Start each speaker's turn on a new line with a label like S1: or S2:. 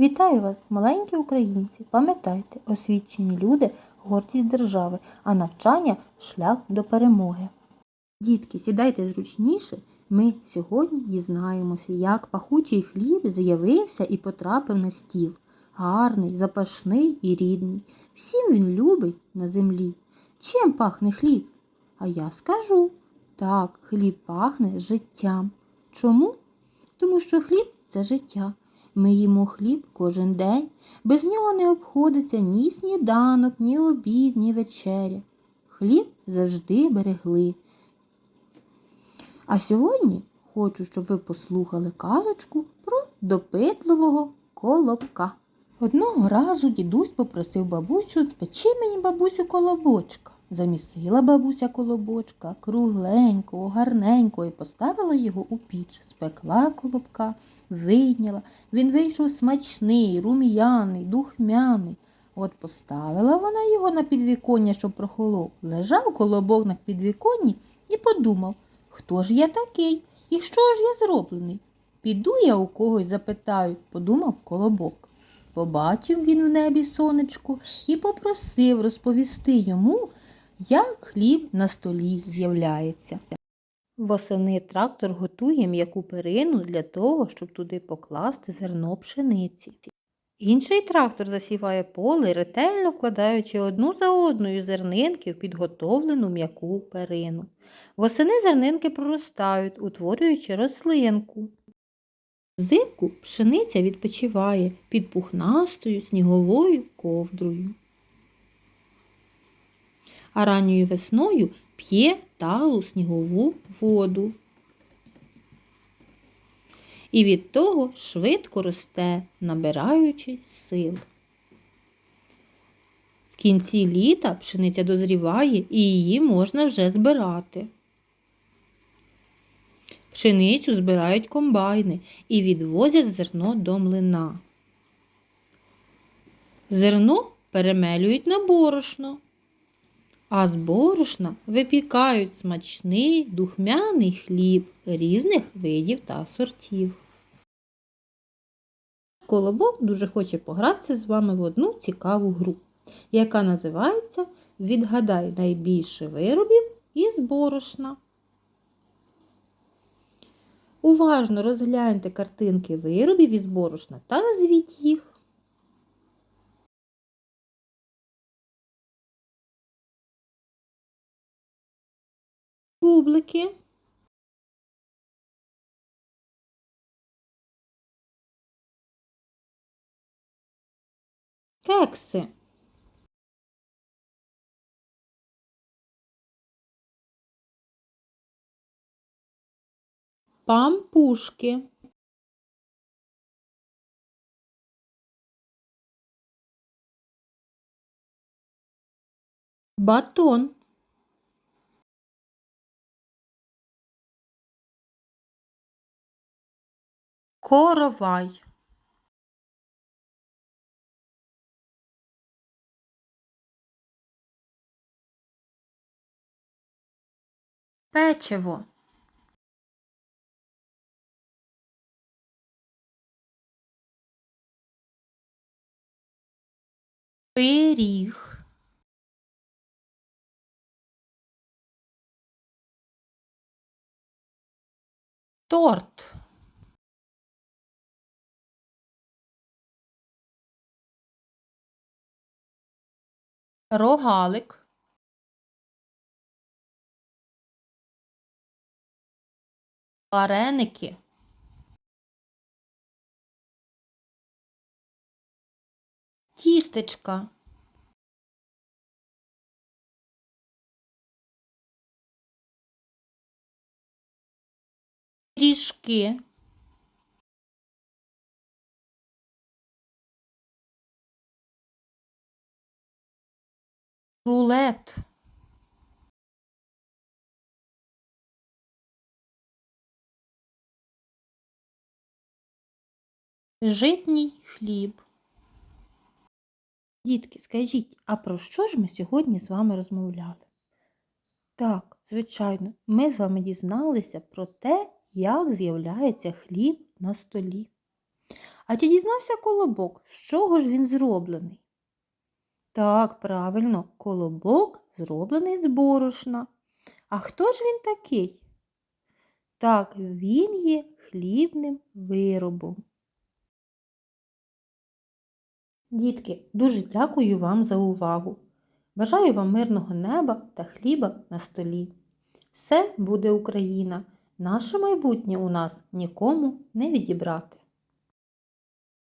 S1: Вітаю вас, маленькі українці! Пам'ятайте, освічені люди гордість держави, а навчання шлях до перемоги. Дітки, сідайте зручніше. Ми сьогодні дізнаємося, як пахучий хліб з'явився і потрапив на стіл. Гарний, запашний і рідний. Всім він любить на землі. Чим пахне хліб? А я скажу. Так, хліб пахне життям. Чому? Тому що хліб це життя. Ми їмо хліб кожен день. Без нього не обходиться ні сніданок, ні обід, ні вечеря. Хліб завжди берегли. А сьогодні хочу, щоб ви послухали казочку про допитливого колобка. Одного разу дідусь попросив бабусю спечи мені бабусю колобочка. Замісила бабуся колобочка кругленького, гарненького і поставила його у піч, спекла колобка, вийняла. Він вийшов смачний, рум'яний, духмяний. От поставила вона його на підвіконня, щоб прохолов. Лежав колобок на підвіконні і подумав, хто ж я такий і що ж я зроблений? Піду я у когось запитаю, подумав колобок. Побачив він в небі сонечко і попросив розповісти йому, як хліб на столі з'являється. Восени трактор готує м'яку перину для того, щоб туди покласти зерно пшениці. Інший трактор засіває поле, ретельно вкладаючи одну за одною зернинки в підготовлену м'яку перину. Восени зернинки проростають, утворюючи рослинку. Взимку пшениця відпочиває під пухнастою сніговою ковдрою. А ранньою весною п'є талу снігову воду. І від того швидко росте, набираючись сил. В кінці літа пшениця дозріває і її можна вже збирати. Пшеницю збирають комбайни і відвозять зерно до млина. Зерно перемелюють на борошно, а з борошна випікають смачний духмяний хліб різних видів та сортів. Колобок дуже хоче погратися з вами в одну цікаву гру, яка називається Відгадай найбільше виробів із борошна. Уважно розгляньте картинки виробів із борошна та назвіть їх. Бублики. Кекси. Пампушки. Батон. Коровай. Печиво. Пиріг. Торт. Рогалик. Вареники. Тістечка. Пиріжки. Рулет. Житній хліб. Дітки, скажіть, а про що ж ми сьогодні з вами розмовляли? Так, звичайно, ми з вами дізналися про те, як з'являється хліб на столі. А чи дізнався колобок, з чого ж він зроблений? Так, правильно, колобок зроблений з борошна. А хто ж він такий? Так, він є хлібним виробом. Дітки, дуже дякую вам за увагу. Бажаю вам мирного неба та хліба на столі. Все буде Україна. Наше майбутнє у нас нікому не відібрати.